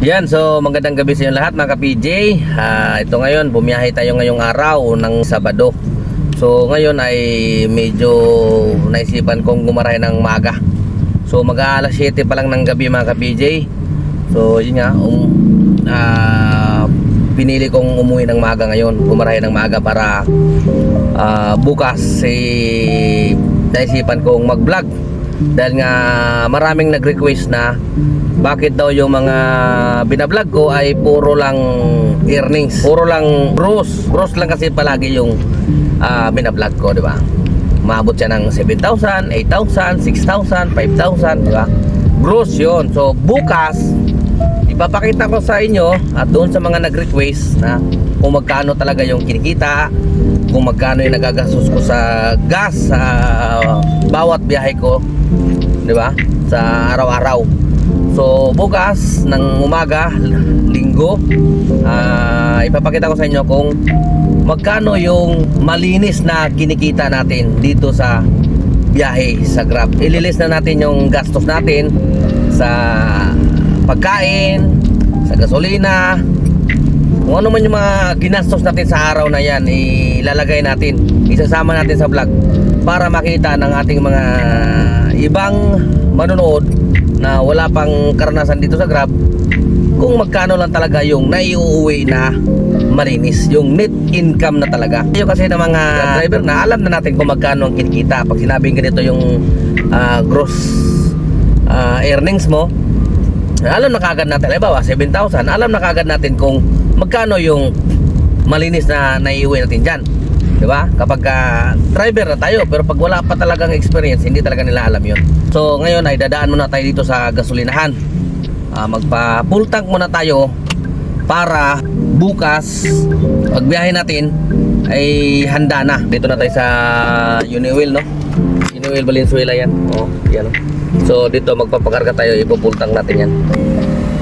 Yan, so magandang gabi sa inyo lahat mga ka-PJ. Ah, ito ngayon, bumiyahe tayo ngayong araw ng Sabado. So ngayon ay medyo naisipan kong gumarahe ng maga. So mag alas 7 pa lang ng gabi mga ka-PJ. So yun nga, um, ah, pinili kong umuwi ng maga ngayon. Gumarahe ng maga para ah, bukas eh, naisipan kong mag-vlog. Dahil nga maraming nag-request na bakit daw yung mga binablog ko ay puro lang earnings? Puro lang gross. Gross lang kasi palagi yung ah, binablog ko di ba? Maabot siya ng 7,000 8,000 6,000 5,000 di ba? Gross yun. So bukas ipapakita ko sa inyo at doon sa mga nag-request na kung magkano talaga yung kinikita kung magkano yung nagagastos ko sa gas sa bawat biyahe ko di ba? Sa araw-araw So bukas ng umaga, linggo, ah, ipapakita ko sa inyo kung magkano yung malinis na kinikita natin dito sa biyahe sa Grab. Ililis na natin yung gastos natin sa pagkain, sa gasolina, kung ano man yung mga ginastos natin sa araw na yan, ilalagay natin, isasama natin sa vlog para makita ng ating mga ibang manonood na wala pang karanasan dito sa Grab kung magkano lang talaga yung naiuuwi na malinis, yung net income na talaga. Yung kasi ng mga driver na alam na natin kung magkano ang kinikita. Pag sinabing ganito yung ah, gross ah, earnings mo, alam na kagad natin, halimbawa 7,000, alam na kagad natin kung magkano yung malinis na naiuwi natin dyan. Di ba? Kapag ah, driver na tayo, pero pag wala pa talagang experience, hindi talaga nila alam yon. So ngayon ay dadaan muna tayo dito sa gasolinahan. Ah, magpa full tank muna tayo para bukas pagbiyahe natin ay handa na. Dito na tayo sa Uniwil, no? Uniwil Valenzuela yan. Oh, yan. oh. So dito magpapakarga tayo, ipo-full tank natin yan.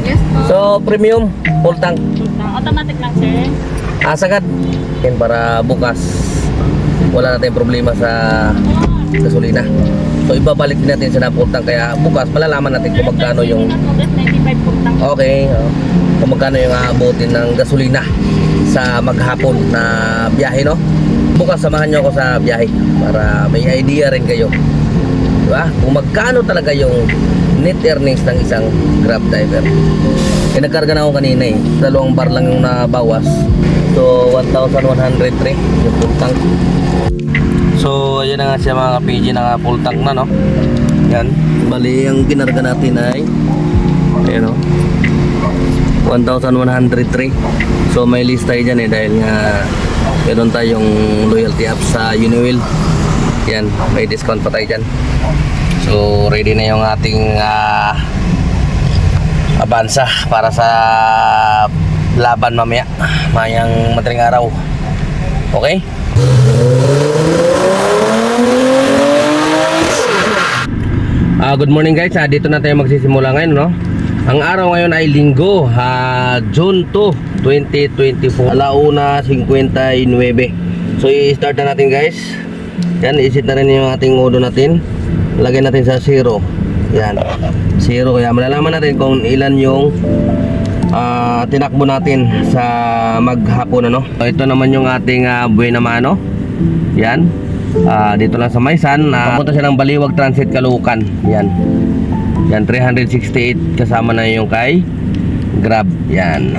Yes po. So premium full tank. Automatic lang, sir. Asagad. Yan para bukas wala na tayong problema sa gasolina. So ibabalik din natin sa naputang kaya bukas malalaman natin kung magkano yung Natugas, 95 po lang. okay, oh, kung magkano yung aabotin ng gasolina sa maghapon na biyahe no. Bukas samahan niyo ako sa biyahe para may idea rin kayo. Di ba? Kung magkano talaga yung net earnings ng isang Grab driver. Eh, nagkarga na ako kanina eh. Dalawang bar lang yung nabawas. So, 1,103 yung tank. So, ayan na nga siya mga PG na full tank na, no? Yan. Bali, ang kinarga natin ay ayan, no? 1,103. So, may list tayo dyan eh dahil nga meron tayong loyalty app sa Uniwil. Yan, may discount pa tayo dyan. So, ready na yung ating ah, Avanza para sa laban mamaya. Mayang madaling araw. Okay? Ah, good morning guys. Ah, dito na tayo magsisimula ngayon, no? Ang araw ngayon ay linggo, ah, June 2, 2024. Alauna 59. So, i-start na natin guys. Yan, isit na rin yung ating modo natin. Lagay natin sa zero. Yan. Zero. Kaya malalaman natin kung ilan yung ah, tinakbo natin sa maghapon ano. So, ito naman yung ating uh, buena mano. Yan. Ah, dito lang sa Maysan, uh, papunta siya ng Baliwag Transit Caloocan. Yan. Yan 368 kasama na yung kay Grab. Yan.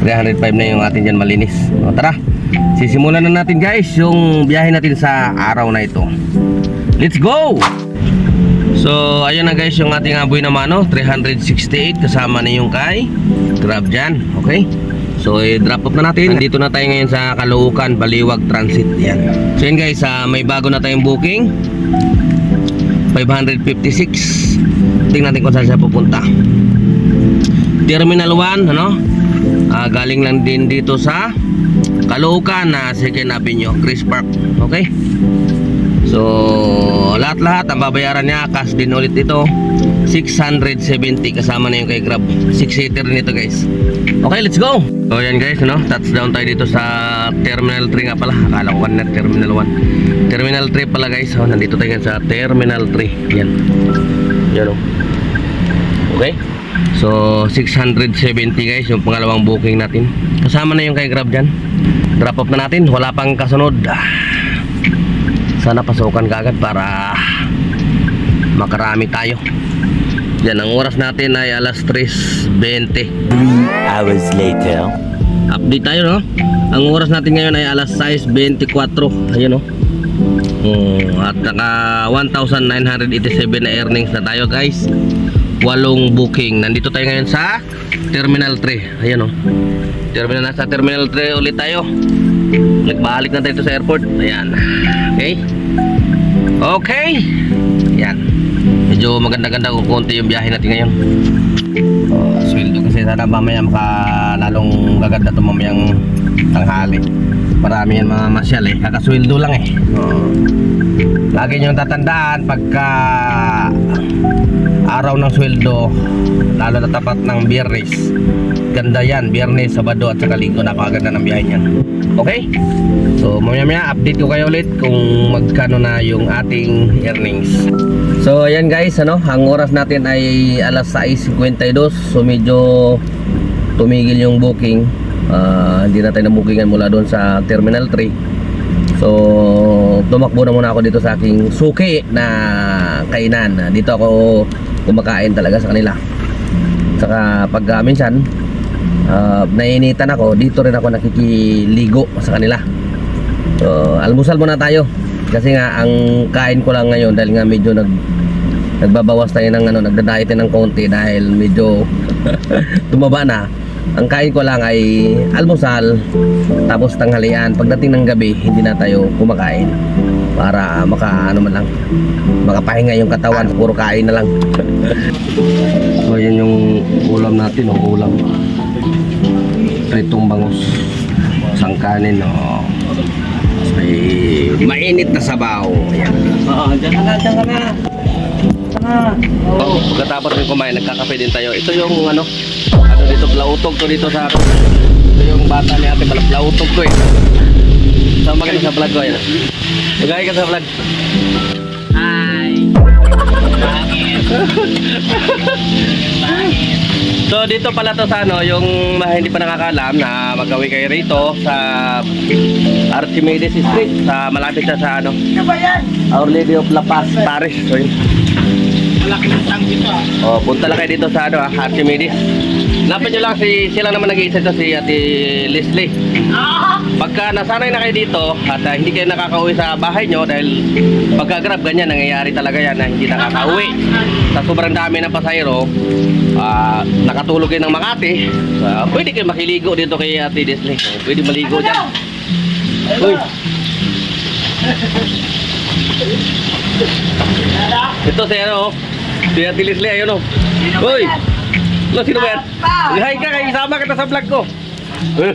305 na yung atin dyan malinis. O, tara. Sisimulan na natin guys yung biyahe natin sa araw na ito. Let's go! So, ayun na guys yung ating aboy na mano, 368 kasama na yung kay Grab dyan, okay? So, i-drop off na natin. Nandito na tayo ngayon sa Caloocan, Baliwag Transit. Yan. So, yun guys, ah, may bago na tayong booking. 556. Tingnan natin kung saan siya pupunta. Terminal 1, ano? Ah, galing lang din dito sa Caloocan na Second Avenue, Chris Park. Okay? So, lahat-lahat ang babayaran niya cash din ulit ito 670 kasama na yung kay Grab 6-seater nito guys Okay, let's go So yan guys, no? touchdown tayo dito sa Terminal 3 nga pala Akala ko kanina Terminal 1 Terminal 3 pala guys oh, Nandito tayo sa Terminal 3 Yan Yan o Okay? So, 670 guys, yung pangalawang booking natin. Kasama na yung kay Grab dyan. Drop off na natin, wala pang kasunod. Sana pasukan ka agad para makarami tayo. Yan, ang oras natin ay alas 3.20. hours later. Update tayo, no? Ang oras natin ngayon ay alas 6.24. Ayun, no? Hmm, at naka 1,987 na earnings na tayo, guys. Walong booking. Nandito tayo ngayon sa Terminal 3. Ayun, no? Terminal nasa Terminal 3 ulit tayo. Nagbalik na tayo sa airport. Ayan. Okay? Okay. Yan. Medyo maganda-ganda kung konti yung biyahe natin ngayon. Oh, sweldo kasi sana mamaya maka lalong gaganda ito mamayang tanghali. Marami yan mga masyal eh. Kakasweldo lang eh. Oh. Lagi nyo tatandaan pagka araw ng sweldo lalo na tapat ng biyernes. Ganda yan biyernes, sabado at saka linggo. Napakaganda ng biyahe niyan. Okay? So mamaya maya update ko kayo ulit kung magkano na yung ating earnings. So ayan guys ano ang oras natin ay alas 6.52 so medyo tumigil yung booking. Ah, hindi na tayo na bookingan mula doon sa Terminal 3 So, tumakbo na muna ako dito sa aking suki na kainan. Dito ako kumakain talaga sa kanila. Saka pag uh, minsan, uh, nainitan ako, dito rin ako nakikiligo sa kanila. So, almusal muna tayo. Kasi nga, ang kain ko lang ngayon dahil nga medyo nag nagbabawas tayo ng ano, nagda-diet ng konti dahil medyo tumaba na. Ang kain ko lang ay almusal, tapos tanghalian. Pagdating ng gabi, hindi na tayo kumakain. Para maka ano man lang, makapahinga yung katawan. Puro kain na lang. so yan yung ulam natin, oh, ulam. Pritong bangus. Isang kanin, oh. May mainit na sabaw. Ayan. Oo, dyan ka na, dyan ka na. Oh, pagkatapos rin kumain, nagkakape din tayo. Ito yung ano, ano dito, plautog to dito sa Ito yung bata ni ate, plautog ko eh. Sama ka na sa vlog ko yan. Magay ka sa vlog. Hi. So dito pala to sa ano, yung mga hindi pa nakakalam na magawi kayo rito sa Archimedes Street sa malapit siya sa ano. Ano ba yan? Our Lady of La Paz, Paris. So yun. Malaki ng tang dito ah. Oh, punta lang kayo dito sa ano, ah, Archimedes. Lapit nyo lang si sila naman nag-iisa ito si Ate Leslie. Ah! Pagka nasanay na kayo dito at ah, hindi kayo nakakauwi sa bahay nyo dahil pagka grab ganyan nangyayari talaga yan na hindi nakakauwi. Sa sobrang dami ng pasahero, ah, nakatulog kayo ng Makati, ah, pwede kayo makiligo dito kay Ate Leslie. Pwede maligo dyan. Uy! Ito si ano, si Ate Leslie, ayun o. Uy! Lo, sino ba yan? Hi ka, kayo isama kita sa vlog ko. Eh,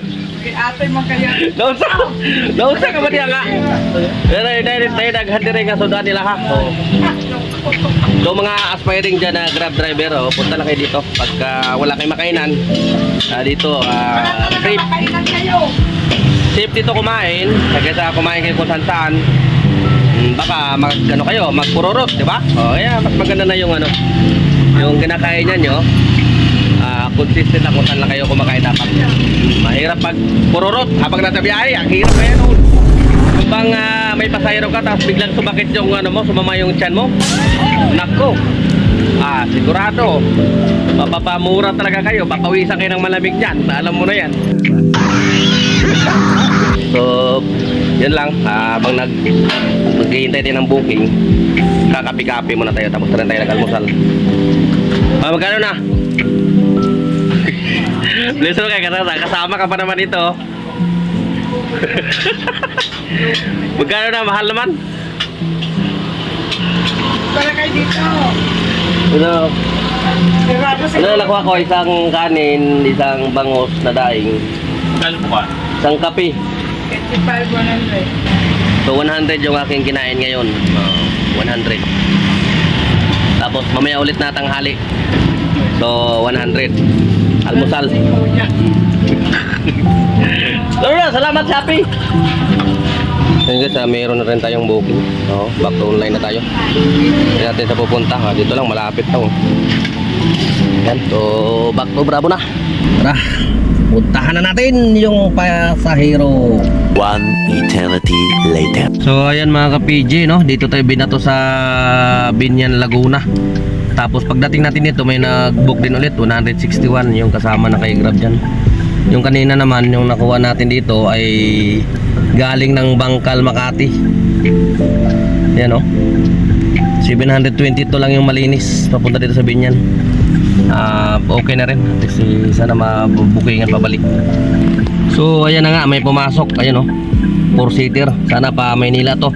Ate mo kaya. Nausa! Nausa ka ba niya nga? Pero dahil tayo naghandi nga sudan nila ha. So, so mga aspiring dyan na grab driver, oh, punta lang kayo dito. Pagka wala kayong makainan, ah, dito, ah, safe. Kayo? Safe dito kumain. Kaysa kumain kayo kung saan saan. Hmm, baka mag, ano kayo, magpururot, di ba? O, kaya mas maganda na yung ano, yung kinakain niya nyo, consistent na kung kayo kumakain dapat. Mahirap pag pururot habang nasa biyahe, ang hirap kaya noon. Kung bang ah, may pasahero ka tapos biglang sumakit yung ano mo, sumama yung tiyan mo, nako. Ah, sigurado. Mapapamura talaga kayo. Papawisan kayo ng malamig niyan. Alam mo na yan. So, yun lang. Ah, habang nag maghihintay tayo ng booking, kakapi-kapi muna tayo tapos na tayo nag-almusal. Ah, magkano na? Bless mo kay kasama, kasama ka pa naman ito. magkano na? Mahal naman? Para kayo dito. Ano? Ano nakuha ko? Isang kanin, isang bangos na daing, Kalpa. isang kape. 85, 100. So 100 yung aking kinain ngayon. Uh, 100. Tapos mamaya ulit na tanghali. So 100. Almusal. Lalo na, salamat Shopee. Ayun guys, ah, mayroon na rin tayong booking. So, back to online na tayo. Hindi natin sa pupunta. Ha? Dito lang, malapit to. Yan, so back to Bravo na. Tara, puntahan na natin yung pasahero. One eternity later. So ayan mga ka-PJ no, dito tayo binato sa Binyan Laguna. Tapos pagdating natin dito may nag-book din ulit 161 yung kasama na kay Grab dyan. Yung kanina naman yung nakuha natin dito ay galing ng Bangkal Makati. Yan no. 722 lang yung malinis papunta dito sa Binyan. Ah, okay na rin. Kasi sana mabubukingan pabalik. So ayan na nga may pumasok. Ayan oh. Four seater. Sana pa Maynila to.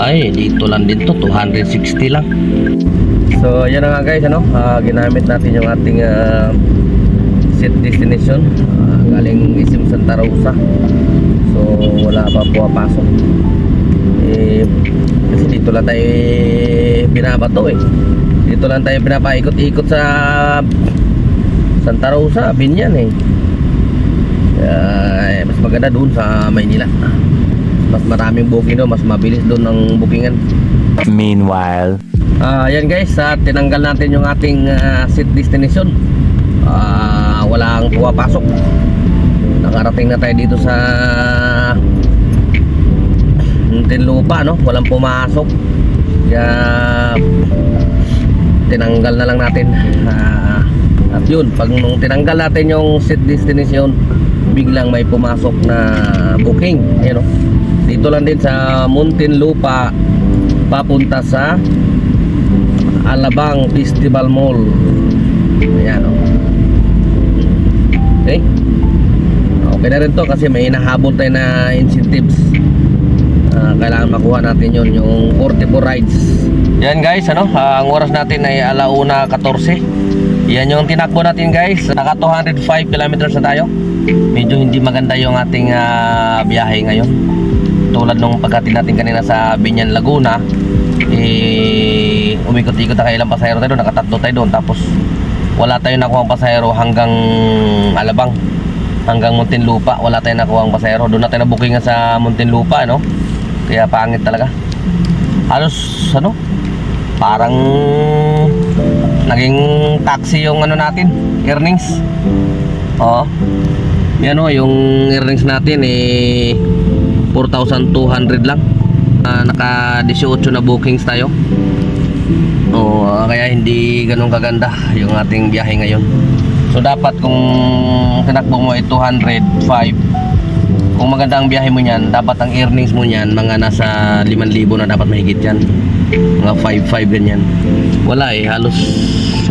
Ay, dito lang din to. 260 lang. So ayan nga guys ano. ah, ginamit natin yung ating ah, set destination. Ah, galing Isim Santa Rosa. So wala pa pumapasok. Eh, kasi dito lang tayo binabato eh. Dito lang tayo pinapaikot-ikot sa Santa Rosa, Binyan eh. Eh, mas maganda doon sa Maynila. Mas maraming booking doon, mas mabilis doon ang bookingan. Meanwhile, Ah, yan guys, sa tinanggal natin yung ating ah, seat destination. Ah, wala ang pumapasok. Nakarating na tayo dito sa Muntinlupa, no? Walang pumasok. Kaya tinanggal na lang natin. Ah, at yun, pag nung tinanggal natin yung seat destination, biglang may pumasok na booking. Ayan, no? Dito lang din sa Muntinlupa papunta sa Alabang Festival Mall. Ayan o. Okay. Okay na rin to kasi may hinahabol tayo na incentives. Ah, kailangan makuha natin yon yung 44 rides. Yan guys, ano, ah, ang oras natin ay alauna 14. Yan yung tinakbo natin guys. Naka 205 kilometers na tayo. Medyo hindi maganda yung ating ah, biyahe ngayon. Tulad nung pagkatid natin kanina sa Binyan Laguna, eh, umikot-ikot na kailang pasahero tayo doon, nakatatlo tayo doon. Tapos wala tayong nakuha pasahero hanggang Alabang hanggang Muntinlupa wala tayong nakuha ang pasahero. Doon na tayo na-booking sa Muntinlupa no kaya pangit talaga. Halos ano? Parang naging taxi yung ano natin earnings. Oo. Yan o yung earnings natin eh 4,200 lang Ah, naka 18 na bookings tayo Oo, ah, kaya hindi ganun kaganda yung ating biyahe ngayon. So dapat kung tinakbo mo ay 205, kung maganda ang biyahe mo niyan, dapat ang earnings mo niyan mga nasa 5,000 na dapat mahigit yan. Mga 5,500 ganyan. Wala eh, halos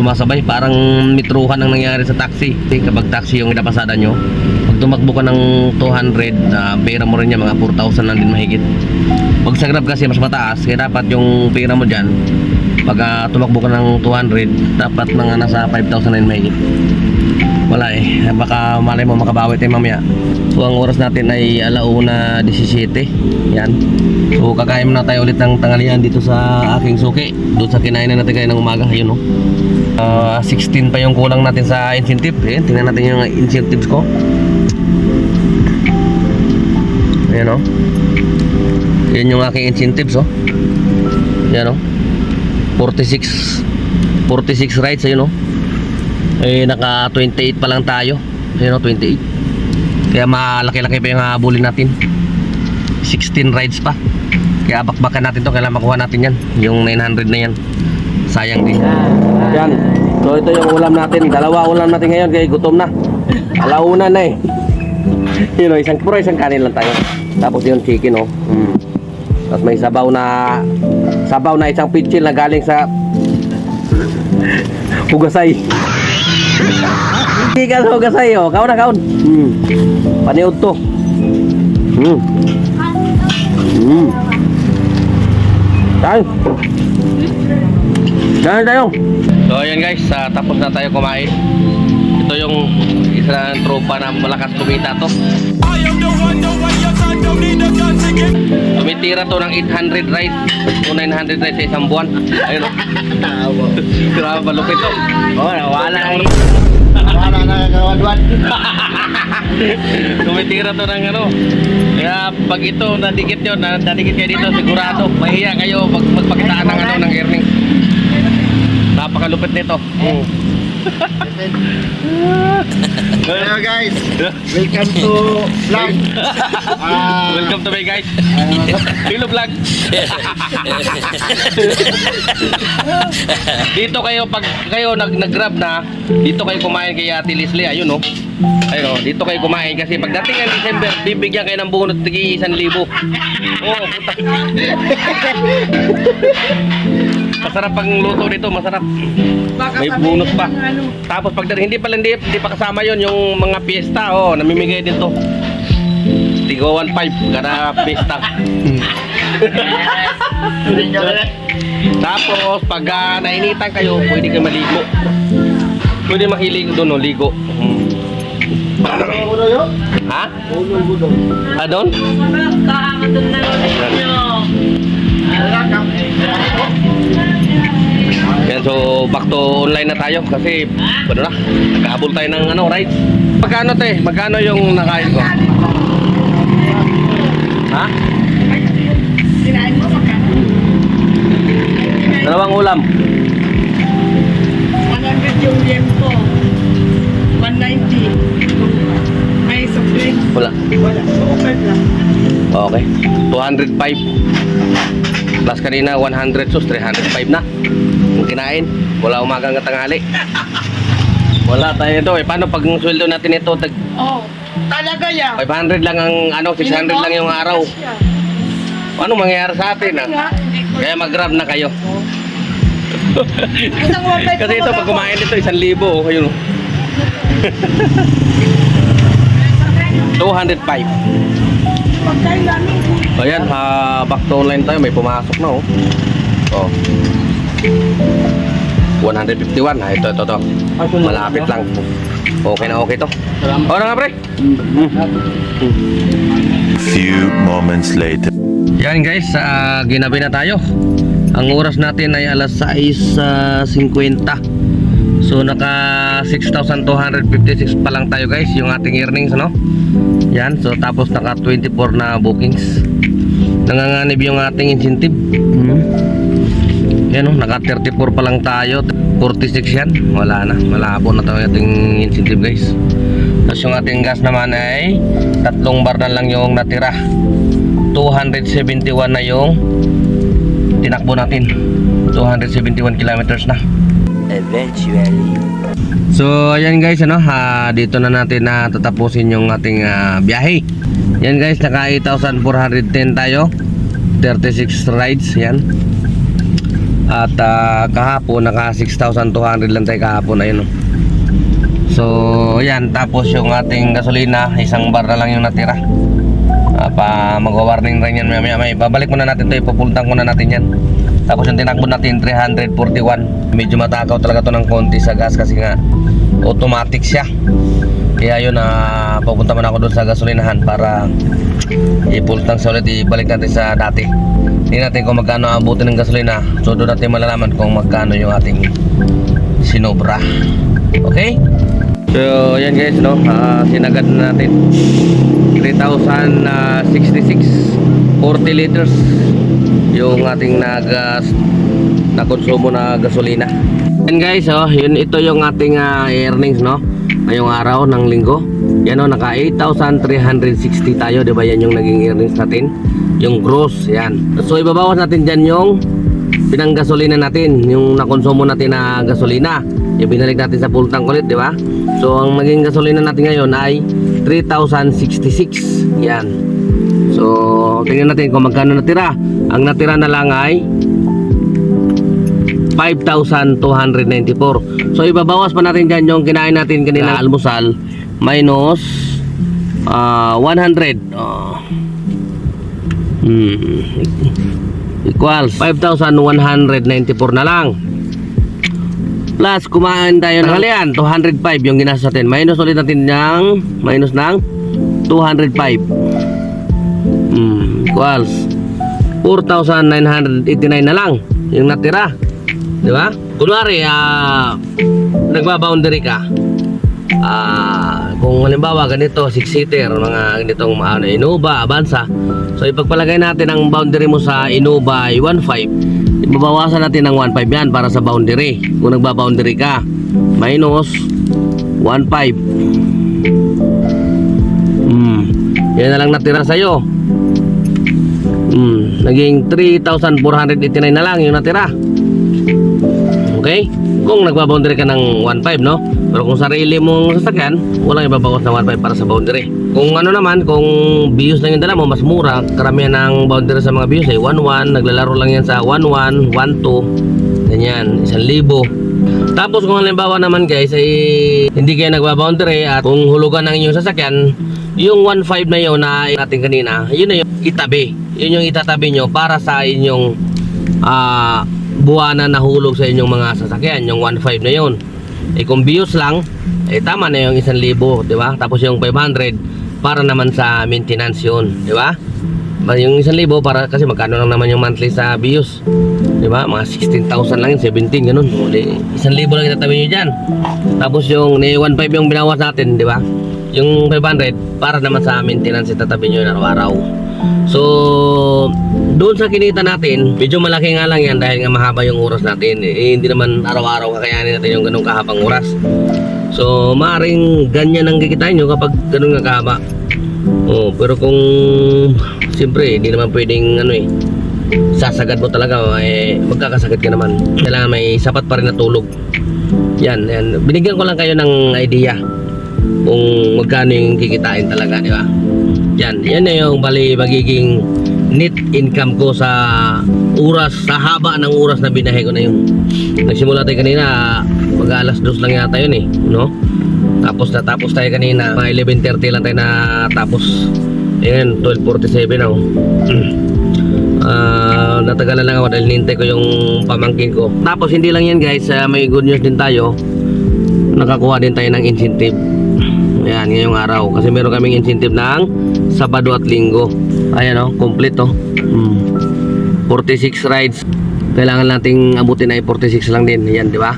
sumasabay. Parang mitruhan ang nangyari sa taxi. Eh, Kapag taxi yung inapasada nyo, tumakbo ka ng 200, ah, pera mo rin yan, mga 4,000 lang din mahigit. Pag sa Grab kasi mas mataas, kaya dapat yung pera mo dyan, pag ah, tumakbo ka ng 200 dapat mga nasa 5,000 na mahigit wala eh. Baka malay mo makabawi tayo mamaya. So ang oras natin ay alauna 17 yan. So kakain muna tayo ulit ng tanghalian dito sa aking suki. Doon sa kinain na natin kayo ng umaga. Yun no? Ah, 16 pa yung kulang natin sa incentive. Eh, tingnan natin yung incentives ko. Ayan o yan yung aking incentives oh. Yan o 46 46 rides ayun oh eh naka 28 pa lang tayo. Ayun oh 28 kaya malaki-laki pa yung habulin natin. 16 rides pa. Kaya bakbakan natin to. Kailangan makuha natin yan. Yung 900 na yan. Sayang din. Yan. So ito yung ulam natin. Dalawa ulam natin ngayon kaya gutom na. Alauna na eh. Yun oh, isang puro isang kanin lang tayo. Tapos yung chicken oh. Mm. tapos may sabaw na sabaw na isang pitchil na galing sa Hugasay. Hindi ka sa Hugasay, oh. Kaon na, kaon. Hmm. Paniod to. Hmm. Hmm. Tayo. Dahil tayo. So, ayan guys. ah, tapos na tayo kumain. Ito yung isa ng tropa na malakas kumita to. Tumitira to ng 800 rice o 900 rice sa isang buwan. Ayun o. Grabe malupit to. Oh, nawala na. Wala na kawadwan. Tumitira to ng ano. Kaya pag ito nadikit nyo, na- nadikit kayo dito sigurado. Mahiya kayo pag magpakitaan ng ano ng earnings. napakalupit nito. Mm. Hello guys, welcome to vlog. Ah, Welcome to my guys. Lilo vlog. dito kayo pag kayo nag nag-grab na, dito kayo kumain kay Ate Leslie, ayun oh. Ayun oh, dito kayo kumain kasi pagdating ng December, bibigyan kayo ng bunot tigi 1,000. Oo, oh, puta. masarap ang luto dito, masarap. May bonus pa. Ano, Tapos pag hindi pala hindi, hindi pa kasama yon yung mga piyesta, oh, namimigay din to. Tigo 1.5 kada piyesta. Tapos pag ah, nainitan kayo, pwede kayo maligo. Pwede makiligo doon, oh, ligo. Hmm. Ha? Ah, doon? Yan, so back to online na tayo kasi ano na, nagkaabol tayo ng ano, rides. Magkano te? Magkano yung nakain ko? Ha? Dalawang ulam. 100 yung liempo. 190. Wala. Wala. Okay lang. Okay. 205. Plus kanina 100 sus 305 na. Yung kinain. Wala umagang at tanghali. Wala tayo ito eh. Paano pag sweldo natin ito? Tag Oh, talaga yan. 500 lang ang ano, 600 lang yung araw. Ano mangyayari sa atin ah? Kaya mag-grab na kayo. Kasi ito pag kumain dito 1,000 oh. Ayun oh. 205. Pagkain namin. So yan, ha, back to online tayo. May pumasok na oh. Oh. 151. Ah, ito, ito, ito. Malapit lang. Okay na okay to. Oo na nga pre. Few moments later. Yan guys, uh, ginabi na tayo. Ang oras natin ay alas 6.50. So naka 6,256 pa lang tayo guys, yung ating earnings no. Yan, so tapos naka 24 na bookings. Nanganganib yung ating incentive. Hmm. Yan oh, naka 34 pa lang tayo. 46 yan. Wala na. Malabo na tayo ating incentive guys. Tapos yung ating gas naman ay tatlong bar na lang yung natira. 271 na yung tinakbo natin 271 kilometers na Eventually. so ayan guys ano ha, dito na natin na tatapusin yung ating ah, biyahe. Yan guys naka 8,410 tayo. 36 rides yan at ah, kahapon naka 6,200 lang tayo kahapon ayun oh. so ayan tapos yung ating gasolina isang bar na lang yung natira. Ah, pa magwa-warning rin yan maya maya babalik muna natin to ipupultang muna natin yan tapos yung tinakbo natin 341 medyo matakaw talaga to ng konti sa gas kasi nga automatic siya. Kaya yun na pupunta muna ako doon sa gasolinahan para ipultang sa ulit ibalik natin sa dati. Tingnan natin kung magkano abutin ng gasolina. So doon natin malalaman kung magkano yung ating sinobra. Okay? So yan guys no? Ah, sinagad na natin. 3,066 40 liters yung ating nagas na konsumo na gasolina. Yan guys oh yun ito yung ating ah, earnings no? Ngayong araw ng linggo. Yan oh naka 8,360 tayo di ba? Yan yung naging earnings natin. Yung gross yan. So ibabawas natin dyan yung pinanggasolina natin yung nakonsumo natin na gasolina. Ibinalik natin sa full tank ulit di ba? So ang naging gasolina natin ngayon ay 3,066 yan so tingnan natin kung magkano natira. Ang natira na lang ay 5,294 so ibabawas pa natin dyan yung kinain natin kanina almusal minus ah, 100 oh. hmm. Equals 5,194 na lang. Plus kumain tayo ng halian. 205 yung ginastos natin. Minus ulit natin ng minus ng 205 hmm, equals 4,989 na lang yung natira di ba kunwari ah, nagbaboundary ka Ah, kung halimbawa ganito, 6-seater, mga ganitong ano, Innova, Avanza. So ipagpalagay natin ang boundary mo sa Innova ay 1.5. Ibabawasan natin ng 1.5 yan para sa boundary. Kung nagba-boundary ka, minus 1.5. Hmm. Yan na lang natira sa'yo. Hmm. Naging 3,489 na lang yung natira. Okay? Kung nagbaboundary ka ng 1.5, no? Pero kung sarili mong sasakyan, walang ibabawas na 1.5 para sa boundary. Kung ano naman, kung bios lang yung dala mo, mas mura. Karamihan ng boundary sa mga bios ay 1.1. Naglalaro lang yan sa 1.1, 1.2. Ganyan, 1,000. Tapos kung halimbawa naman guys ay hindi kayo nagbaboundary at kung hulugan ng inyong sasakyan, yung 1.5 na yun na natin kanina, yun na yung itabi. Yun yung itatabi nyo para sa inyong ah buwanan na hulog sa inyong mga sasakyan, yung 1.5 na yun. Eh kung bios lang, eh tama na yung 1,000, di ba? Tapos yung 500 para naman sa maintenance yun, di ba? Yung 1,000 para kasi magkano lang naman yung monthly sa bios. Di ba? Mga 16,000 lang yun, 17 ganun. Uli, 1,000 lang itatabi nyo dyan. Tapos yung ni 1.5 yung binawas natin, di ba? Yung 500 para naman sa maintenance itatabi nyo yun araw-araw. So, doon sa kinita natin, medyo malaki nga lang yan dahil nga mahaba yung oras natin. Eh, hindi naman araw-araw kakayanin natin yung ganung kahabang oras. So, maaaring ganyan ang kikitain nyo kapag ganun nga kahaba. Oh, pero kung siyempre, hindi naman pwedeng ano eh, sasagad mo talaga, eh, magkakasakit ka naman. Kailangan may sapat pa rin na tulog. Yan, yan. Binigyan ko lang kayo ng idea kung magkano yung kikitain talaga, di ba? Yan, yan na yung bali magiging net income ko sa oras, sa haba ng oras na binahe ko na yung nagsimula tayo kanina, mag alas dos lang yata yun eh, no? Tapos natapos tayo kanina, mga 11.30 lang tayo natapos. Ayan, 12.47 na oh. Ah, natagalan lang ako dahil nintay ko yung pamangkin ko. Tapos hindi lang yan guys, ah, may good news din tayo. Nakakuha din tayo ng incentive. Ayan, ngayong araw. Kasi meron kaming incentive ng Sabado at Linggo. Ayan oh, complete oh. Hmm. 46 rides. Kailangan nating abutin ay 46 lang din. Yan, di ba?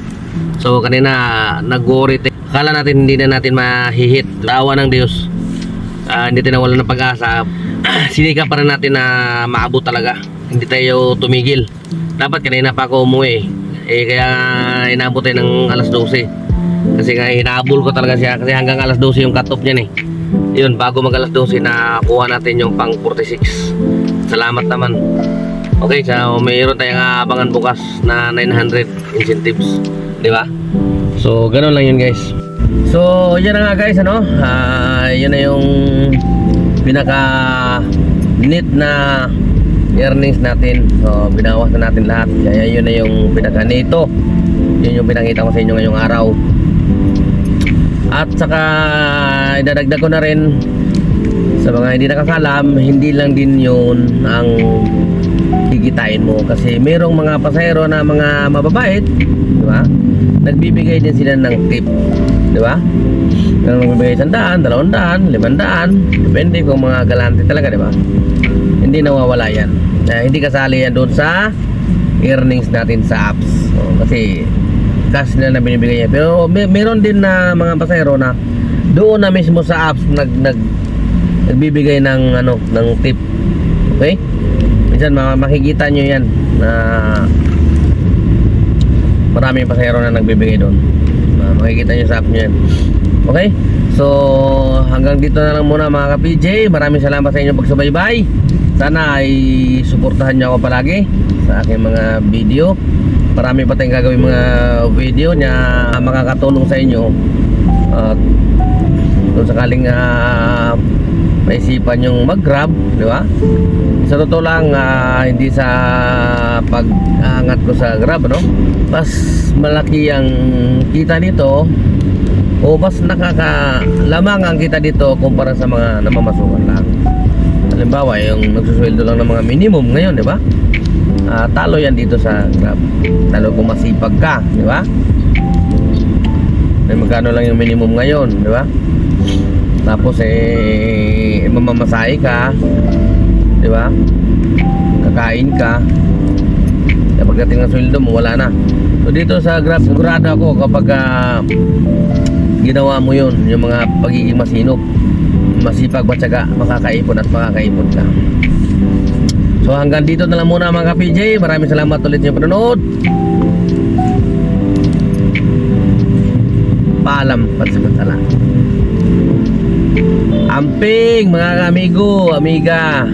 So kanina nag-worry. Akala natin hindi na natin mahihit. Tawa ng Diyos. Ah, hindi tayo nawala ng pag-asa. Sinika pa rin natin na maabot talaga. Hindi tayo tumigil. Dapat kanina pa ako umuwi. Eh kaya inabot tayo ng alas 12. Kasi nga hinabol ko talaga siya kasi hanggang alas 12 yung cut-off niyan eh. Yun, bago mag alas 12 na kuha natin yung pang 46. Salamat naman. Okay, so mayroon tayong abangan bukas na 900 incentives. Di ba? So, ganun lang yun guys. So, yan na nga guys, ano? Ah, yun na yung pinaka neat na earnings natin. So, binawas na natin lahat. Kaya yun na yung pinaka nito. Yun yung pinakita ko sa inyo ngayong araw. At saka idadagdag ko na rin sa mga hindi nakakalam, hindi lang din yun ang kikitain mo kasi merong mga pasahero na mga mababait, di ba? Nagbibigay din sila ng tip, di ba? Nang nagbibigay sandaan, dalawang daan, limang daan, depende kung mga galante talaga, di ba? Hindi nawawala yan. Eh, hindi kasali yan doon sa earnings natin sa apps. O, kasi cash na na binibigay niya. Pero may, meron din na mga pasahero na doon na mismo sa apps nag, nag nagbibigay ng ano ng tip. Okay? Minsan makikita nyo yan na maraming pasahero na nagbibigay doon. Makikita nyo sa app nyo. Okay? So, hanggang dito na lang muna mga ka-PJ. Maraming salamat sa inyong pagsubaybay. Sana ay suportahan nyo ako palagi sa aking mga video. Marami pa tayong gagawin mga video na makakatulong sa inyo. At kung sakaling uh, maisipan yung mag-grab, di ba? Sa totoo lang, ah, hindi sa pag-angat ko sa grab, no? Mas malaki ang kita dito o mas nakakalamang ang kita dito kumpara sa mga namamasukan lang. Halimbawa, yung nagsusweldo lang ng mga minimum ngayon, di ba? Ah, talo yan dito sa grab. Talo kung masipag ka, di ba? Eh, magkano lang yung minimum ngayon, di ba? Tapos eh mamamasahe ka, 'di ba? Kakain ka. Kaya pagdating ng sweldo mo wala na. So dito sa Grab sigurado ako kapag ah, ginawa mo yun, yung mga pagiging masinop, masipag, matyaga, makakaipon at makakaipon ka. So hanggang dito na lang muna mga ka-PJ. Maraming salamat ulit yung panonood. Paalam pansamantala. Amping mga amigo, amiga.